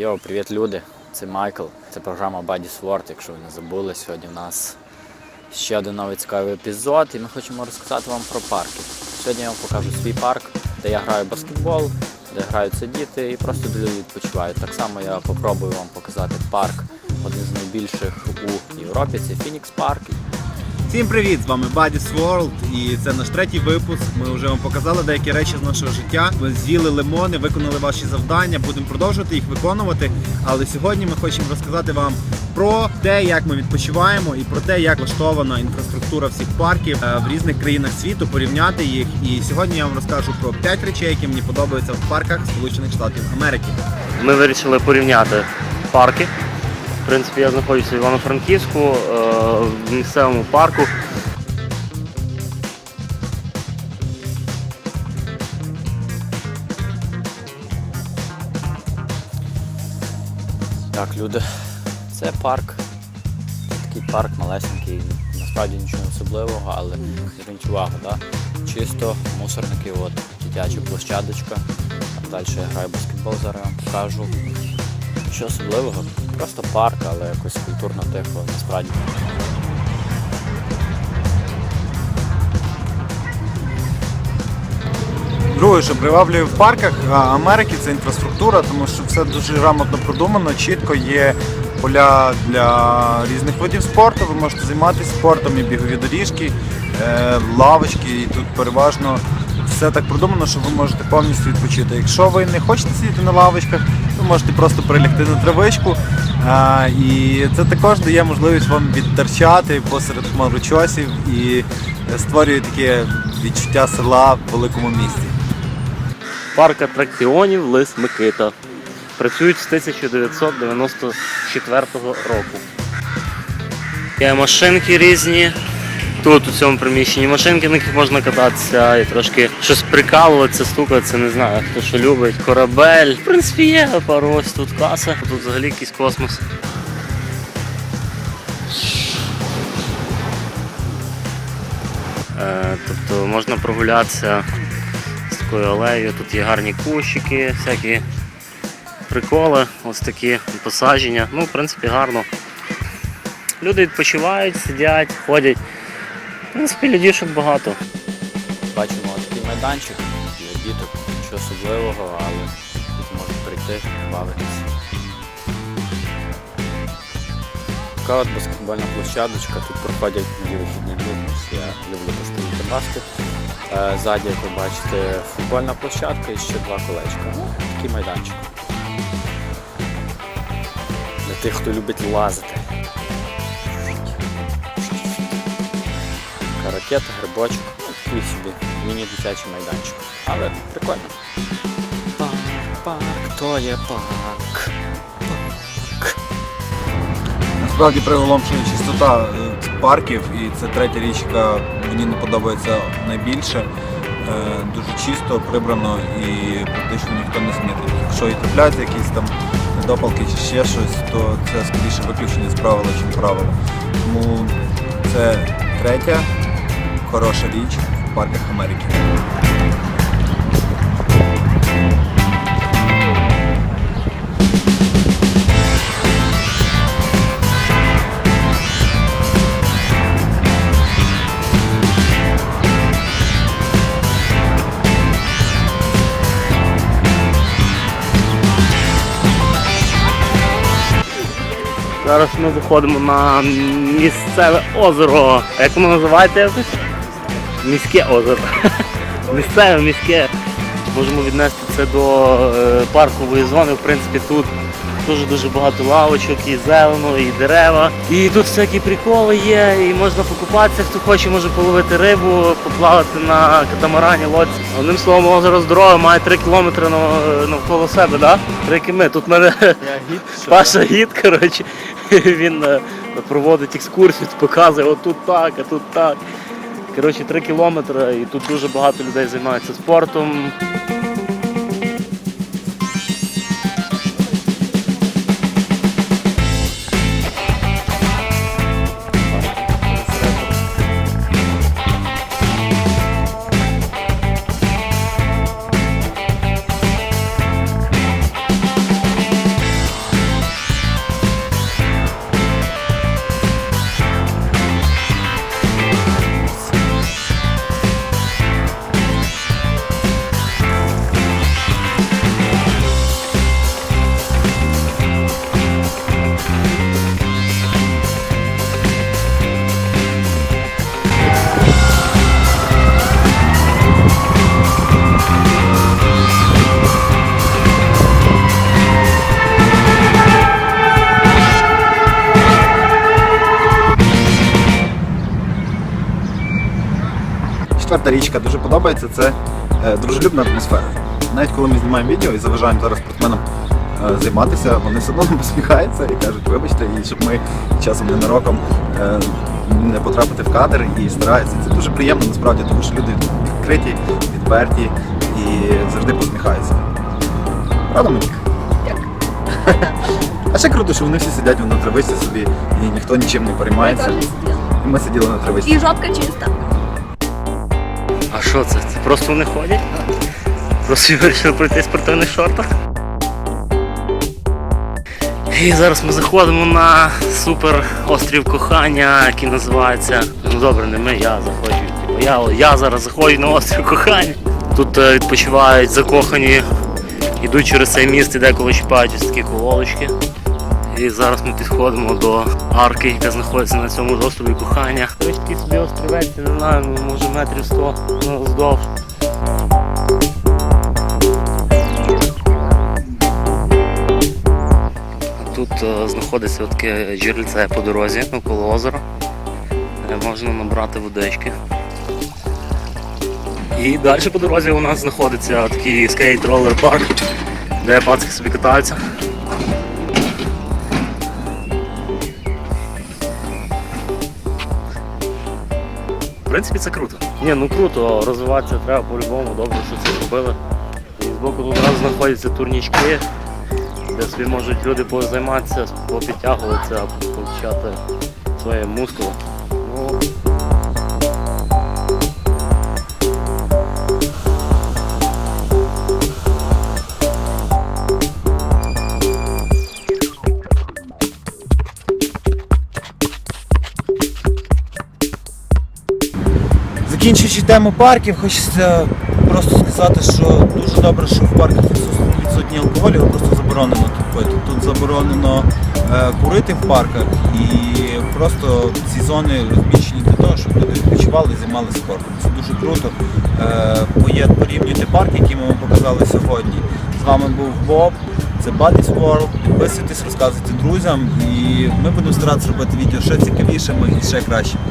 Йо, привіт, люди! Це Майкл. Це програма Body Sword, якщо ви не забули. Сьогодні у нас ще один новий цікавий епізод, і ми хочемо розказати вам про парки. Сьогодні я вам покажу свій парк, де я граю баскетбол, де граються діти і просто де люди відпочивають. Так само я попробую вам показати парк, один з найбільших у Європі. Це Фінікс Парк. Всім привіт! З вами Buddies World і це наш третій випуск. Ми вже вам показали деякі речі з нашого життя. Ми з'їли лимони, виконали ваші завдання, будемо продовжувати їх виконувати. Але сьогодні ми хочемо розказати вам про те, як ми відпочиваємо, і про те, як влаштована інфраструктура всіх парків е, в різних країнах світу, порівняти їх. І сьогодні я вам розкажу про 5 речей, які мені подобаються в парках Сполучених Штатів Америки. Ми вирішили порівняти парки. Принципі, я знаходжуся в Івано-Франківську, е, в місцевому парку. Так, люди, це парк. Такий парк малесенький, насправді нічого особливого, але зверніть увагу, да? чисто мусорники, от, дитяча площадочка. Далі я граю баскетбол, зараз вам покажу. Нічого особливого, просто парк, але якось культурно тихо, насправді. Друге, що приваблює в парках Америки, це інфраструктура, тому що все дуже грамотно продумано, чітко є поля для різних видів спорту. Ви можете займатися спортом і бігові доріжки, е, лавочки, і тут переважно все так продумано, що ви можете повністю відпочити. Якщо ви не хочете сидіти на лавочках, ви можете просто прилягти на травичку. А, і це також дає можливість вам відтерчати посеред хмарочосів і створює таке відчуття села в великому місті. Парк атракціонів Лис Микита. Працюють з 1994 року. Є машинки різні. Тут у цьому приміщенні машинки, на яких можна кататися і трошки щось прикалуватися, стукатися, не знаю, хто що любить. Корабель. В принципі, є пару ось тут каса. Тут взагалі якийсь космос. Е, Тобто можна прогулятися з такою алеєю. Тут є гарні кущики, всякі приколи, ось такі посадження. Ну, в принципі, гарно. Люди відпочивають, сидять, ходять. В принципі, людішок багато. Бачимо такий майданчик для діток, нічого особливого, але діти можуть прийти, бавитися. Така от баскетбольна площадочка, тут проходять мої вихідні дні, я люблю постріляти баскет. Е, Ззаді, як ви бачите, футбольна площадка і ще два колечка. Ну, Такий майданчик. Для тих, хто любить лазити. Ракета, грибочок, ну, такий собі міні-дитячий майданчик. Але прикольно. Парк, парк, то є парк. Парк. Насправді приголомшена чистота е, парків, і це третя річ, яка мені не подобається найбільше. Е, Дуже чисто, прибрано і практично ніхто не смітить. Якщо і трапляються якісь там недопалки чи ще щось, то це скоріше виключення з правила, ніж правило. Тому це третя хороша річ в парках Америки. Зараз ми виходимо на місцеве озеро. Як воно називається якось? Міське озеро. Місцеве, міське. Можемо віднести це до е, паркової зони. В принципі, тут дуже-дуже багато лавочок, і зелено, і дерева. І тут всякі приколи є, і можна покупатися, хто хоче, може половити рибу, поплавати на катамарані, лодці. Одним словом, озеро здорове, має 3 кілометри навколо себе, да? Три кіми. Тут в мене Паша гід, коротше, він е, проводить екскурсію, показує отут так, а тут так. Коротше, три кілометри і тут дуже багато людей займаються спортом. Четверта річка дуже подобається, це е, дружелюбна атмосфера. Навіть коли ми знімаємо відео і заважаємо зараз спортсменам е, займатися, вони все одно посміхаються і кажуть, вибачте, і щоб ми часом ненароком е, не потрапити в кадр і стараються. Це дуже приємно насправді, тому що люди відкриті, відверті і завжди посміхаються. Правда, Моніка? А ще круто, що вони всі сидять на травичці собі і ніхто нічим не переймається. І ми сиділи на травичці. І жопка чиста. Що це? Це просто вони ходять? Просто вирішили пройти в спортивних шортах. І зараз ми заходимо на супер острів кохання, який називається. Ну добре, не ми, я заходжу. Типу, я, я зараз заходжу на острів кохання. Тут е, відпочивають закохані, йдуть через цей міст і деколи чіпають ось такі колодочки. І зараз ми підходимо до арки, яка знаходиться на цьому ж острові кохання. Ось собі острівець, не знаю, ну, може метрів 100 ну, вздовж. Тут е, знаходиться таке джерельце по дорозі навколо озера. Е, Можна набрати водички. І далі по дорозі у нас знаходиться такий скейт-ролер парк, де пацки собі катаються. В принципі, це круто. Ні, ну круто, розвиватися треба по-любому, добре, що це зробили. І збоку тут одразу знаходяться турнічки, де собі можуть люди позайматися, попідтягуватися, повчати своє мускули. Тему парків, хочеться просто сказати, що дуже добре, що в парках відсутні- алкоголь, просто заборонено тут пити. Тут заборонено е, курити в парках і просто ці зони розміщені для того, щоб люди відпочивали і займалися спортом. Це дуже круто. Е, порівнюйте парк, який ми вам показали сьогодні. З вами був Боб. Це Buddies World. Підписуйтесь, розказуйте друзям, і ми будемо старатися робити відео ще цікавішими і ще кращими.